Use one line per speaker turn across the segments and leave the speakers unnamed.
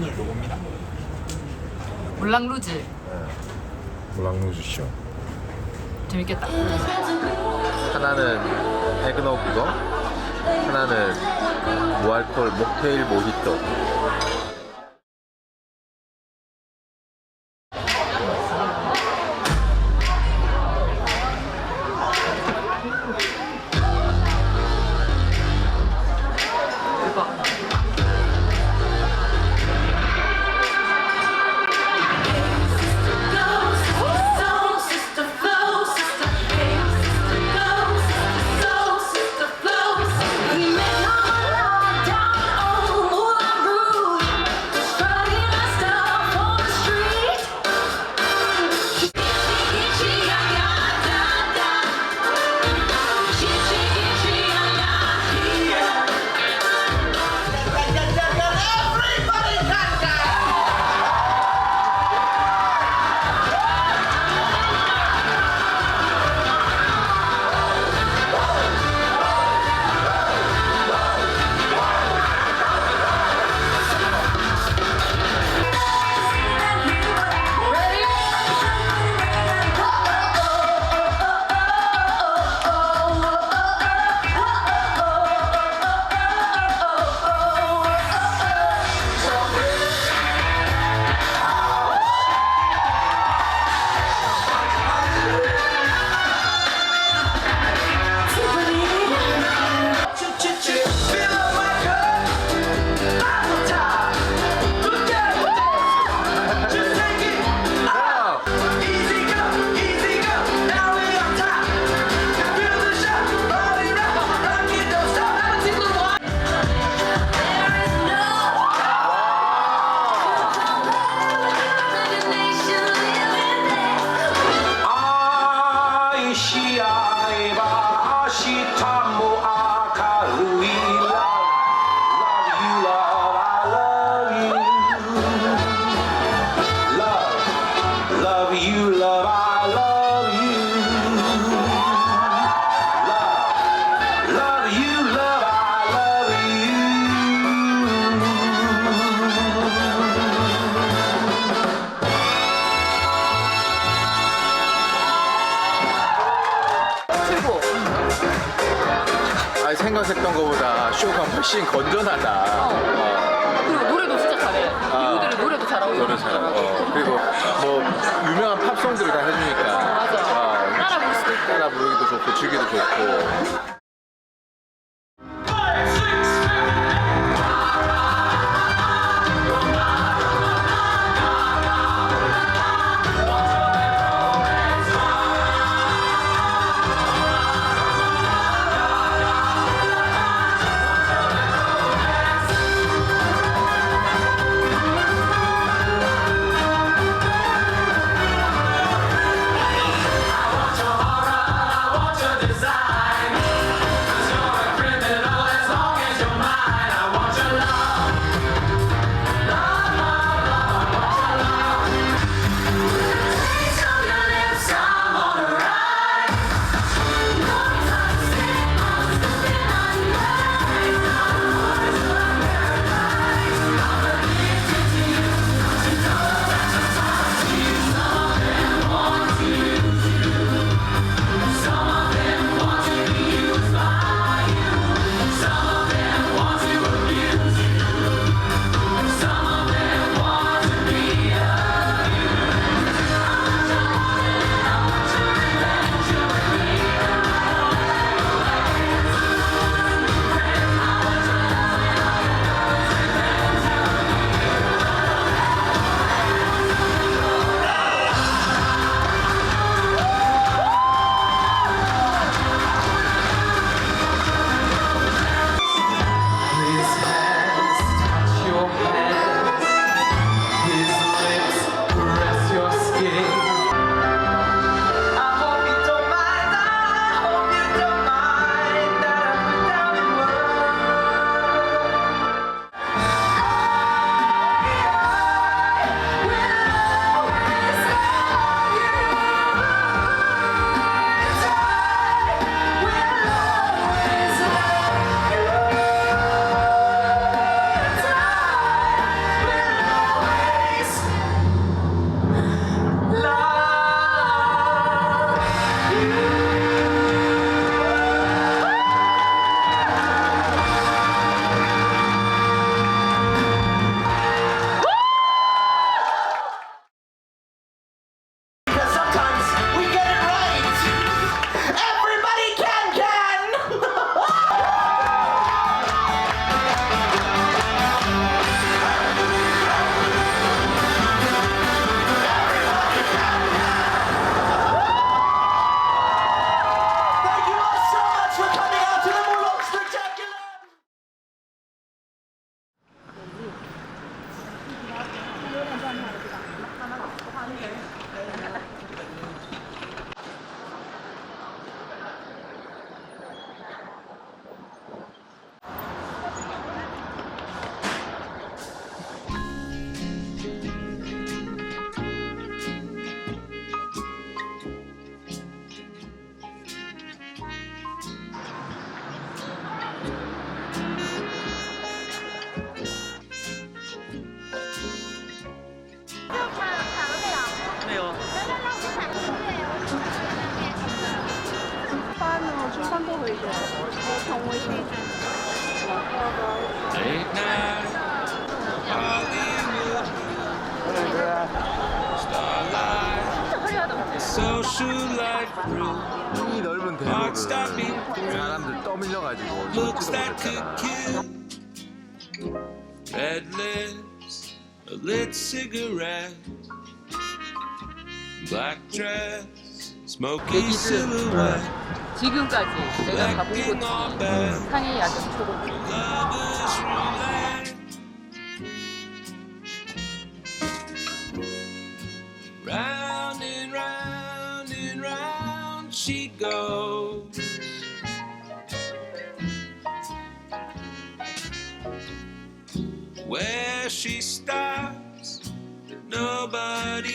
오늘 요겁니다.
물랑루즈
물랑루즈 쇼.
재밌겠다.
하나는 에그너그거, 하나는 무알콜 목테일 모히또.
아
생각했던 것보다 쇼가 훨씬 건전하다. 어,
그리고 노래도 진짜 잘해. 배우들이 노래도 잘하고.
노래 잘하고. 어, 그리고 뭐 유명한 팝송들을 다 해주니까.
맞아.
어,
따라 부를 수도 있고.
따라 부르기도 좋고 즐기도 좋고.
Late night, Hollywood, starlight, social life through
이 넓은
Heart stopping
대로를 사람들 떠밀려가지고
looks
걷지도
that could
못했잖아.
kill. Red lips, a lit cigarette, black dress, smoky
얘기들.
silhouette,
지금까지 내가 가본
back.
상해 야경 초록
Lovers roulette. Round and round and round she goes. Where she stops, nobody knows.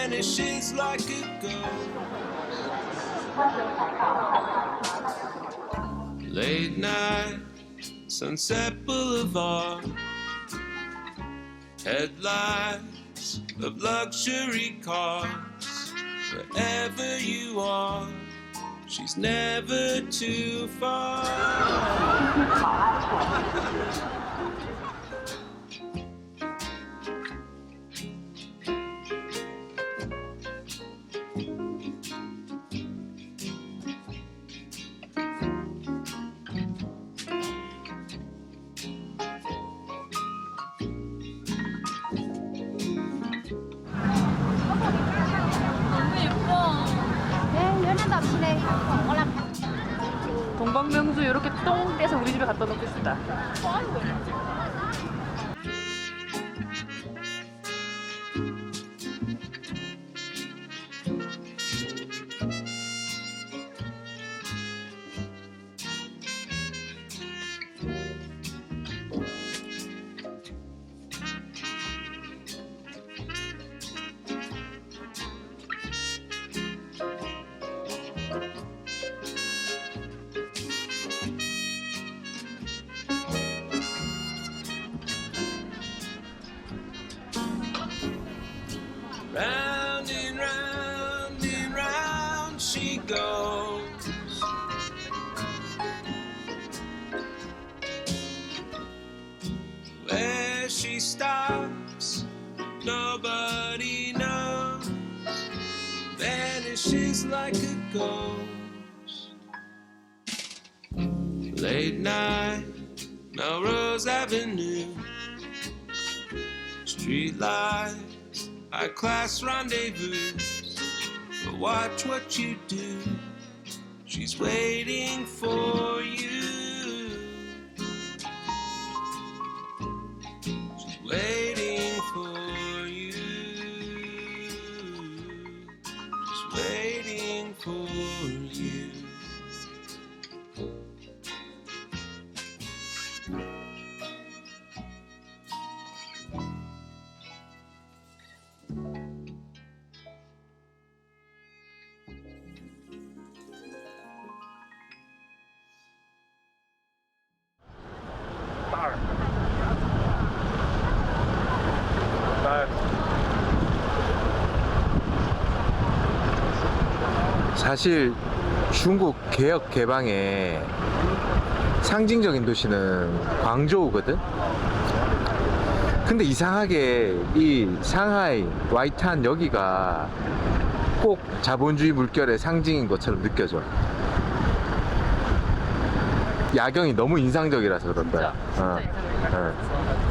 Vanishes like a ghost. Late night, Sunset Boulevard. Headlights of luxury cars. Wherever you are, she's never too far.
동방명주 이렇게 똥 떼서 우리 집에 갖다 싶다
she stops, nobody knows. Vanishes like a ghost. Late night, Melrose Avenue. Street lights, high class rendezvous. But watch what you do. She's waiting for you.
사실 중국 개혁 개방의 상징적인 도시는 광저우거든. 근데 이상하게 이 상하이 와이탄 여기가 꼭 자본주의 물결의 상징인 것처럼 느껴져. 야경이 너무 인상적이라서 그럴 거야.
진짜
어,
진짜
어.
인상적이야